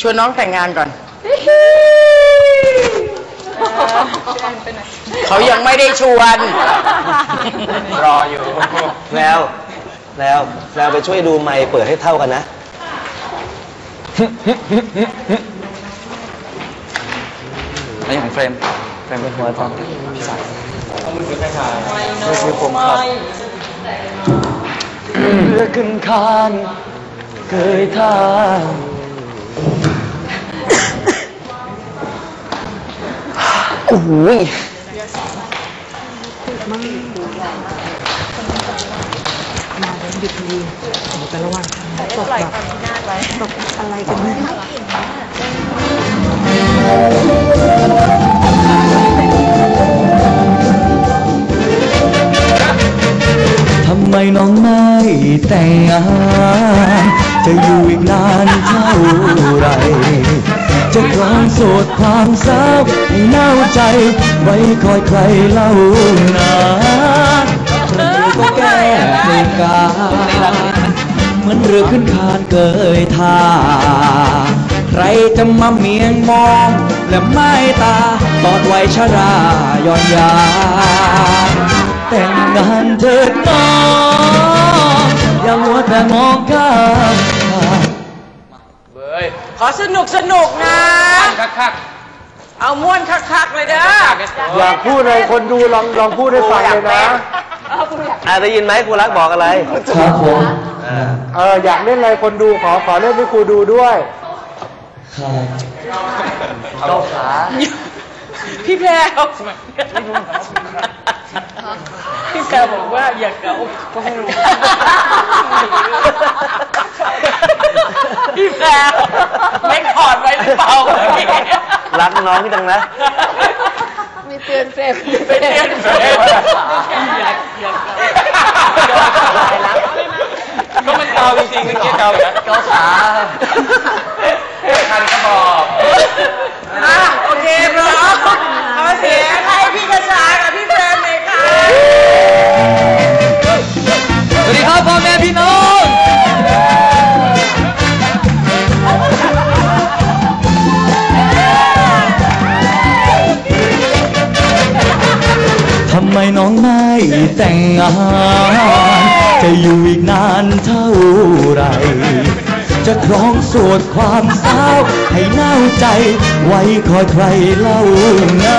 ชวนน้องแต่งงานก่อน เขายังไม่ได้ชวน รออยู่ แล้วแล้วแล้วไปช่วยดูไมค์เปิดให้เท่ากันนะแล้วอย่างเฟรม เฟรมเป็นหัวตอนพี่สายเอามือถือไปถ่ายมือ ถือผมครับเลือกขึ้นคานเคยท่าโอ้โหทำไมน้องไม่แต่งงาน จะอยู่อีกนานเท่าไร จะครองโสดความเศร้าให้เน่าใจ ไว้คอยใครเล่านานเธอก็แก้เพลงกาเหมือนเรือขึ้นคานเกยท่า ใครจะมาเมียงมองและไม่ตาตอดไว้ชรา ย้อนยา แต่งงานเถิดน้องอย่ามัวแต่มองข้าม อสนุกสนุกนะ คักคักเอาม่วนคักๆเลยเด้ออยากพูดอะไรคนดูลองลองพูดให้ฟังเลยนะอ่าได้ยินไหมครูรักบอกอะไรครับผมอ่าเอออยากเล่นอะไรคนดูขอขอเล่นให้ครูดูด้วยครับเก้าขาพี่แพรวพี่แพรวบอกว่าอยากเอาก็ให้รู้ พี่แพรวไม่ขอดไว้หรือเปล่ารักน้องที่จังนะไม่เตือนเฟรมไม่เตือนเฟรม แต่งงาน จะอยู่อีกนานเท่าไหรจะครองโสดความเศร้าให้เน่าใจ ไว้คอยใครเล่านะ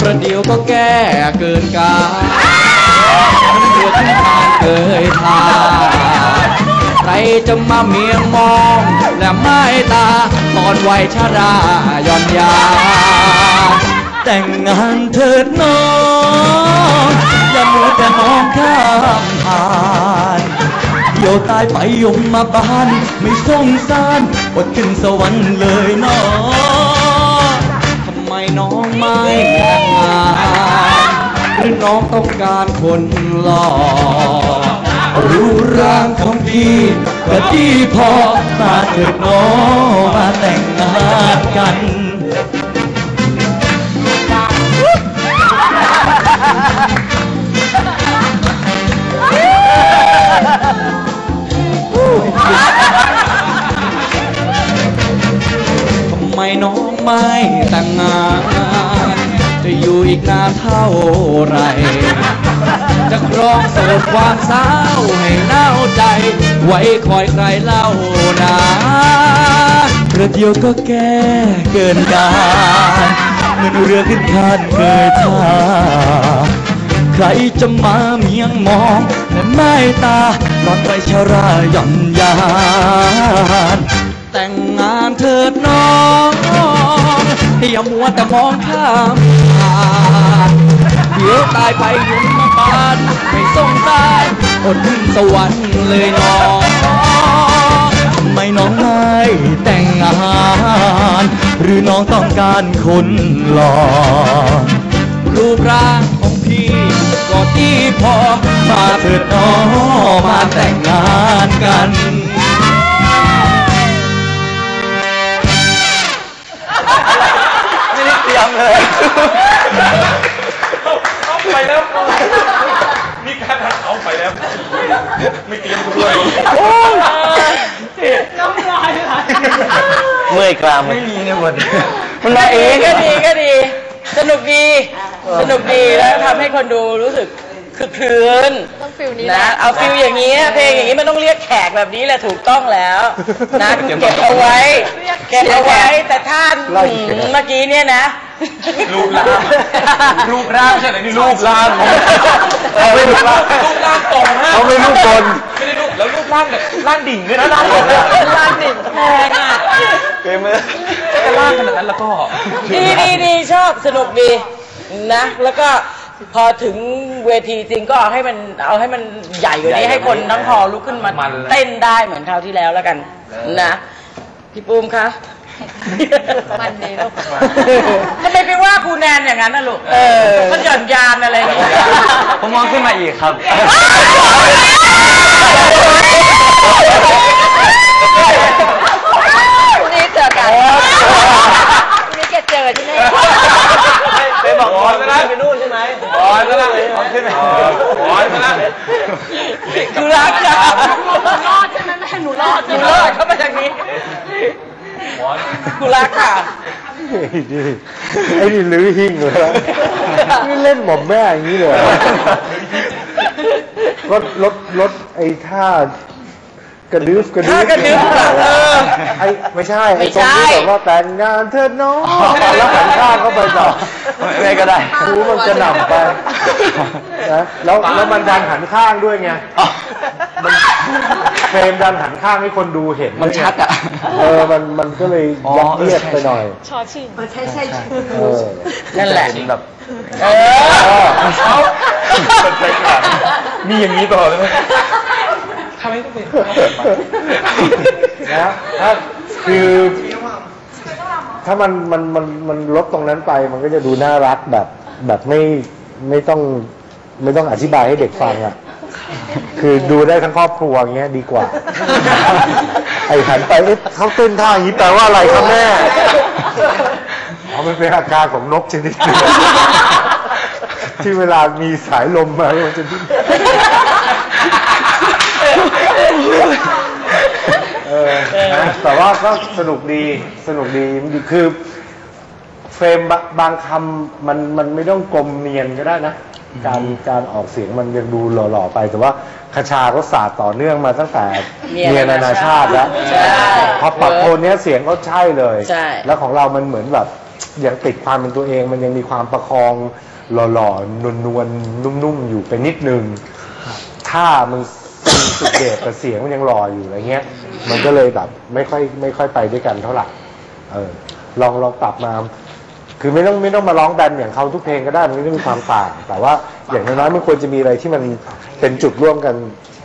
ประเดี๋ยวก็แก้เกินกาลมันเดือดที่ทางเกยทาใครจะมาเมียงมอง และไม่ตาตอนวัยชรา ย่อนยา แต่งงานเถิดน้อง มัวแต่มองข้ามผ่านเดี๋ยวตายไปยมมาบ้าน ไม่สงสารอดขึ้นสวรรค์เลยน้องทำไมน้องไม่แต่งงานหรือน้องต้องการคนหล่อรูปร่างของพี่ก็ดีพอมาเถิดน้องมาแต่งงานกัน ไม่แต่งงาน จะอยู่อีกนานเท่าไร จะครองโสดความเศร้าให้เน่าใจ ไว้คอยใครเล่านาประเดี๋ยวก็แก้เกินการเหมือนเรือขึ้นคานเกิดท่าใครจะมาเมียงมองและไม่ตาตอนไปชราหย่อนยาน แต่งงานเถิดน้อง อย่ามัวแต่มองข้ามผ่านเดี๋ยวตายไปยุ่งมาบานไม่สงสารอดขึ้นสวรรค์เลยน้องไม่น้องไม่แต่งงาน หรือน้องต้องการคนหล่อรูปร่างของพี่ก็ดีพอมาเถิดน้องมาแต่งงานกัน ไม่ได้เตรียมเลยไปแล้ว มีการเอาไปแล้ว ไม่เตรียมด้วยน้ำลายไหลมื่อยกรามไม่มีในบทมันมาเองก็ดีก็ดี สนุกดี สนุกดีแล้วทำให้คนดูรู้สึก คือคลืนต้องฟิลนี้นะ เอาฟิลอย่างนี้เพลงอย่างนี้มันต้องเรียกแขกแบบนี้แหละถูกต้องแล้วนะเก็บเอาไว้เก็บเอาไว้แต่ท่านไล่แขกเมื่อกี้เนี่ยนะรูปร่างรูปร่างใช่ไหมนี่รูปร่างเขาไม่รูปร่างรูปร่างตรงมากเขาไม่รูปบนไม่ได้รูปแล้วรูปร่างแบบร่างดิ่งด้วยนะร่างร่างดิ่งแพงอะเกมเลยจะร่างขนาดนั้นแล้วก็ดีดีดีชอบสนุกดีนะ แล้วก็ พอถึงเวทีจริงก็เอาให้มันเอาให้มันใหญ่กว่านี้ให้คนทั้งฮอลลุกขึ้นมาเต้นได้เหมือนคราวที่แล้วแล้วกัน นะพี่ปูมคะ มันดีลูก ทำไมไปว่าครูแนนอย่างนั้นน่ะลูกเออ มันหย่อนยานอะไรอย่างเงี้ย ผมมองขึ้นมาอีกครับ พรุ่งนี้เจอกันพรุ่งนี้แกเจอที่นี่ ไปบอกบอลนะไปนู่นใช่ไหมบ อลมาละบอลขึ้นไปบอลมาละคือรักจ้ะรอดใช่ไหมแม่หนูรอดหนูรอดเข้ามาจากนี้กูรักค่ะไอ้นี่ไอ้นี่ลื้อหิ้งเลยนะนี่เล่นหม่อมแม่อย่างนี้เลยรถรถรถไอ้ท่า กระดึ๊บกระดึ๊บท่ากระดึ๊บอะเออไอ้ไม่ใช่ไม่ไอ้ตรงใช่ที่แบบว่าแต่งงานเธอน้องแล้วหันข้างเข้าไปต่อไม่ก็ได้ดูมันจะหนำไปนะแล้วแล้วมันดันหันข้างด้วยไงมันเฟรมดันหันข้างให้คนดูเห็นมันชัดอะเออมันมันก็เลยอ๋อยัดเยียดไปหน่อยชอชิงเออนั่นแหละเห็แบบเออเอามีอย่างนี้ต่อเลยไหม ทำไมต้องเป็นนะถ้าคือถ้ามันมันมันมันลดตรงนั้นไป มันก็จะดูน่ารักแบบแบบไม่ไม่ต้องไม่ต้องอธิบายให้เด็กฟังอะ คือดูได้ทั้งครอบครัวอย่างเงี้ยดีกว่า ไอ้หันไปเอ๊ะเขาเต้นท่าอย่างนี้แปลว่าอะไรครับแม่อ๋อมันเป็นอาการของนกชนิดหนึงที่เวลามีสายลมมามันจะดิ้น เออนะแต่ว่าก็สนุกดีสนุกดีคือเฟรมบะบางคำมันมันไม่ต้องกลมเนียนก็ได้นะ การการออกเสียงมันยังดูหล่อๆไป แต่ว่าคชาก็ศาสตร์ต่อเนื่องมาตั้งแต่เนียนเนียนนานาชาติแล้วใช่พอปรับโทนเนี้ยเสียงก็ใช่เลยใช่แล้วของเรามันเหมือนแบบยังติดความเป็นตัวเอง มันยังมีความประคองหล่อๆนวลๆนุ่มๆอยู่ไปนิดนึง ถ้ามัน สุดเดชแต่เสียงมันยังหล่ออยู่อะไรเงี้ย มันก็เลยแบบไม่ค่อยไม่ค่อยไปด้วยกันเท่าไหร่เออ ลองลองปรับมา คือไม่ต้องไม่ต้องมาร้องแบนอย่างเขาทุกเพลงก็ได้มันก็จะมีความต่าง แต่ว่าอย่างน้อยๆมันควรจะมีอะไรที่มันเป็นจุดร่วมกัน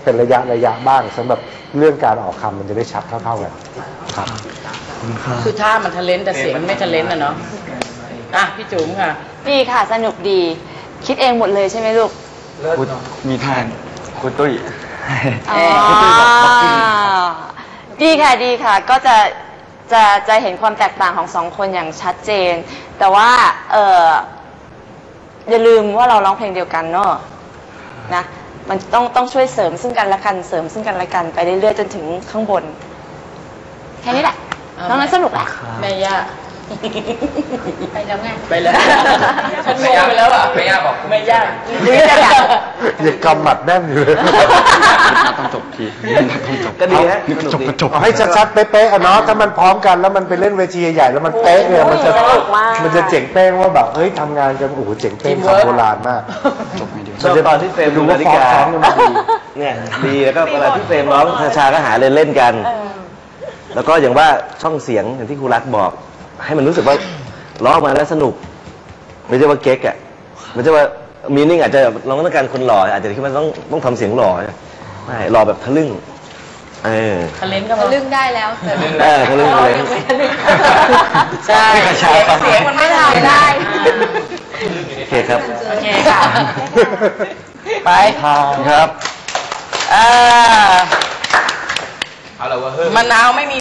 เป็นระยะระยะบ้างสำหรับเรื่องการออกคำมันจะได้ชัดเท่าๆกันครับคือท่ามันทะเลนแต่เสียงมันไม่ทะเลนอะเนาะอะพี่จุ๋มค่ะ ดีค่ะ สนุกดี คิดเองหมดเลยใช่ไหมลูกคุณมีทานคุณตุ้ย อ๋อดีค่ะดีค่ะ ก็จะจะจะเห็นความแตกต่างของสองคนอย่างชัดเจน แต่ว่าเอออย่าลืมว่าเราร้องเพลงเดียวกันเนอะนะมันต้องต้องช่วยเสริมซึ่งกันและกันเสริมซึ่งกันและกันไปเรื่อยๆจนถึงข้างบน แค่นี้แหละน้องนั้นสนุกแหละแม่ย่าไปแล้วไง ไปแล้วฉัน งงไปแล้วอะแม่ย่าบอกแม่ย่าอย่ากำหมัดแน่นอยู่เลยต้องจบทีต้องจบก็ดีฮะนี่ก็จบก็จบเอาให้ชัดๆเป๊ะๆอะเนาะถ้ามันพร้อมกันแล้วมันไปเล่นเวทีใหญ่ๆแล้วมันเป๊ะเนี่ยมันจะโอ้ยสนุกมากมันจะเจ๋งเป้งว่าแบบเฮ้ยทำงานกันโอ้โหเจ๋งเป้งคำโบราณมากจบไม่ดีชอบตอนที่เฟรมดูดูว่านาฬิฟ้องกาฟ้องกันมาดีเนี่ยดีแล้วก็เวลาที่เฟรมร้องคชาก็หาเล่นเล่นๆกัน แล้วก็อย่างว่าช่องเสียงอย่างที่ครูรักบอก ให้มันรู้สึกว่าร้องออกมาแล้วสนุก ไม่ใช่ว่าเก๊กอะไม่ใช่ว่ามีนิ่งอาจจะเราต้องการคนหล่ออาจจะคิดว่าต้องต้องทำเสียงหล่อไม่หล่อแบบทะลึ่งเออ ทะเลนก็มาลึงได้แล้วแต่เออทะลึ่งทะลึ่งใช่เสียงเสียงมันไม่ทำได้ โอเคครับโอเคค่ะ ไปครับ อ่าเอาละว่าเฮ้ย มะนาวไม่มี